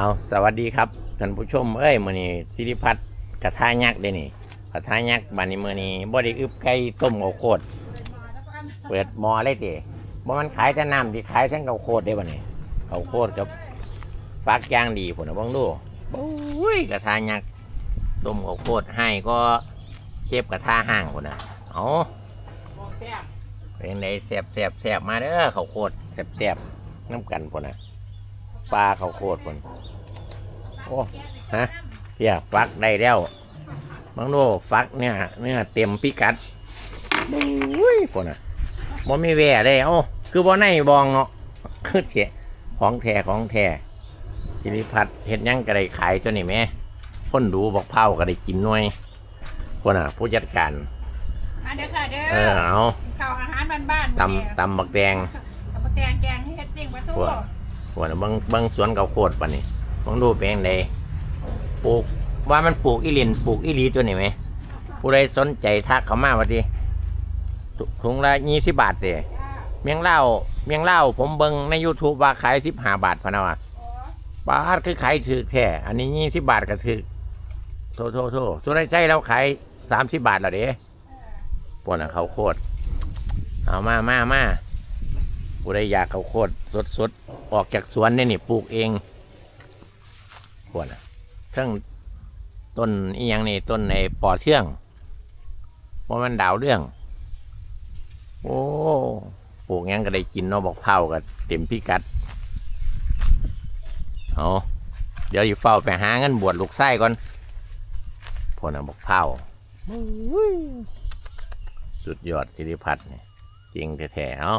เอาสวัสดีครับท่านผู้ชมเอ้ยมื้อนี้สิริพัฒน์กระทายักษ์เด้นี่กระทายักษ์บัดนี้มื้อนี้บ่ได้อึบไก่ต้มข้าวโพดเปิดหม้อเลยติบ่มันขายแต่น้ำที่ขายทั้งข้าวโพดได้บัดนี้ข้าวโพดกับฟักย่างดีพุ่นน่ะเบิ่งดูโอ้ยกระทายักษ์ต้มข้าวโพดให้ก็เชฟกระทาห้างพุ่นน่ะเอาเป็นไดแซ่บแซ่บแซ่บมาเด้อข้าวโพดแซ่บแซ่บน้ำกันพุ่นน่ะ ปลาเขาวโคตรคนโอ้ฮะเพียฟักได้แล้วมังโนฟักเนี่ยเนื้อเต็มพิกัดอุ้ยคนอะมันไม่แว่ได้เอ้าคือบ่ในบองเนาะคือเสียของแท้ของแท้สิริพัฒน์เห็ดหยังก็ได้ขายตัวนี้แหม่คนดูบอกเผาก็ได้กินหน่วยคนอะ ผู้จัดการอันเด้อค่ะเด้เอออเอาเก่าอาหารบ้านๆตำตำบักแดงตำบักแตงแกงเฮ็ดปิ้งปลาทู พวกพวกน่ะบางบางสวนเขาโคตรปะนี่บางดูเป็นยังไงปลูกว่ามันปลูกอีหลินปลูกอีหลีตัวนี้ไหมผู้ใดสนใจทักเขามาว่าดิถุงละยี่สิบบาทเตะเมียงเล่าเมียงเล่าผมเบิงใน YouTube ว่าขายสิบห้าบาทพะนะวะบาทคือขายถือแค่อันนี้ยี่สิบบาทก็ถือโทษโทษโทษส่วนในใจเราขายสามสิบบาทและเด้ปวดเขาโคตรเอามามามา ผู้ใดอยากเขาวโคตรสดสดๆออกจากสวนเนี่ยนี่ปลูกเองปวดน่ะทั้งต้นอีหยังนี่ต้นในปอเทืองว่ามันดาวเรื่อง โอ้ปลูกยังก็ได้กินเนาะบอกเผากับเต็มพิกัดเอาเดี๋ยวอยู่เฝ้าไปหาเงินบวชลูกไส้ก่อนพวกน่ะบอกเผาสุดยอดสิริพัฒน์เนี่ยจริงแท้ๆเนาะ